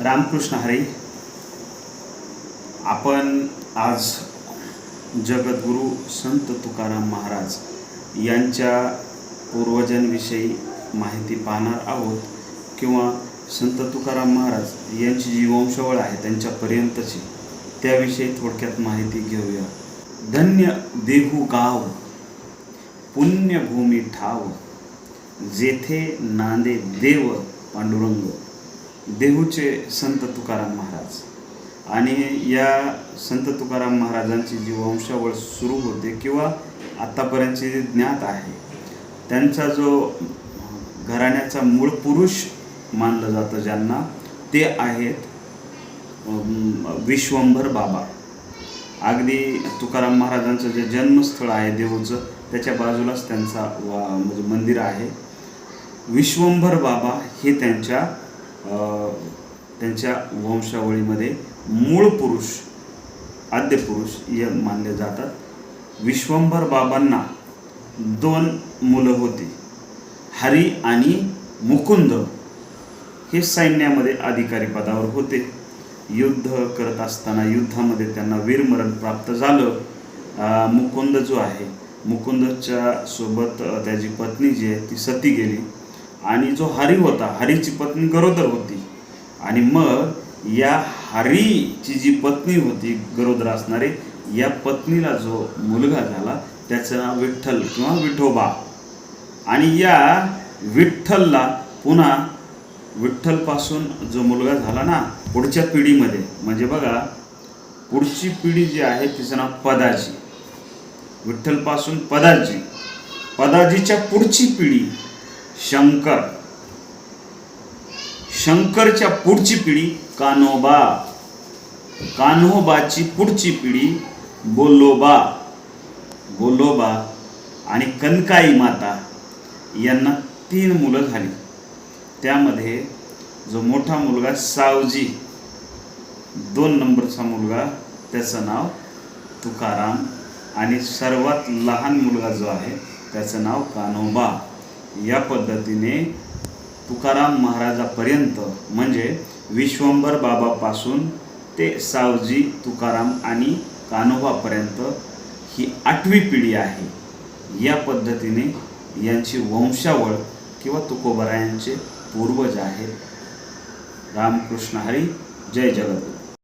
रामकृष्ण हरी. आपण आज जगद्गुरू संत तुकाराम महाराज यांच्या पूर्वजांविषयी माहिती पाहणार आहोत किंवा संत तुकाराम महाराज यांची जी वंशवळ आहे त्यांच्यापर्यंतची त्याविषयी थोडक्यात माहिती घेऊया. धन्य देहू गाव पुण्यभूमी ठाव जेथे नांदे देव पांडुरंग. देहूचे संत तुकाराम महाराज. आणि या संत तुकाराम महाराजांची जी वंशावळ सुरू होते किंवा आत्तापर्यंतचे जे ज्ञात आहे त्यांचा जो घराण्याचा मूळ पुरुष मानलं जातं ज्यांना ते आहेत विश्वंभर बाबा. अगदी तुकाराम महाराजांचं जे जन्मस्थळ आहे देहूचं त्याच्या बाजूलाच त्यांचा वा म्हणजे मंदिर आहे. विश्वंभर बाबा हे त्यांच्या त्यांच्या वंशावळीमध्ये मूळ पुरुष आद्य पुरुष मानले जातात. विश्वंभर बाबांना दोन मुलं होती. हरी आणि मुकुंद हे सैन्यामध्ये अधिकारी पदावर होते. युद्ध करत असताना युद्धामध्ये त्यांना वीरमरण प्राप्त झालं. मुकुंद जो आहे मुकुंदच्या सोबत त्याची पत्नी जी आहे ती सती गेली. आणि जो हरी होता हरीची पत्नी गरोदर होती. आणि मग या हरीची जी पत्नी होती गरोदर असणारी या पत्नीला जो मुलगा झाला त्याचं नाव विठ्ठल किंवा विठोबा. आणि या विठ्ठलला पुन्हा विठ्ठलपासून जो मुलगा झाला ना पुढच्या पिढीमध्ये म्हणजे बघा पुढची पिढी जी आहे तिचं नाव पदाजी. विठ्ठलपासून पदाजी. पदाजीच्या पुढची पिढी. शंकर. शंकरच्या पुढची पिढी कान्होबा. कान्होबाची पुढची पिढी बोलोबा. बोलोबा आणि कनकाई माता यांना तीन मुलं झाली. त्यामध्ये जो मोठा मुलगा सावजी दोन नंबरचा मुलगा त्याचं नाव तुकाराम आणि सर्वात लहान मुलगा जो आहे त्याचं नाव कान्होबा. या पद्धतीने तुकाराम महाराजापर्यंत म्हणजे विश्वंभर बाबापासून ते सावजी तुकाराम आणि कान्होबापर्यंत ही आठवी पिढी आहे. या पद्धतीने यांची वंशावळ किंवा तुकोबरायांचे पूर्वज आहेत. रामकृष्ण हरी जय जगद्गुरू.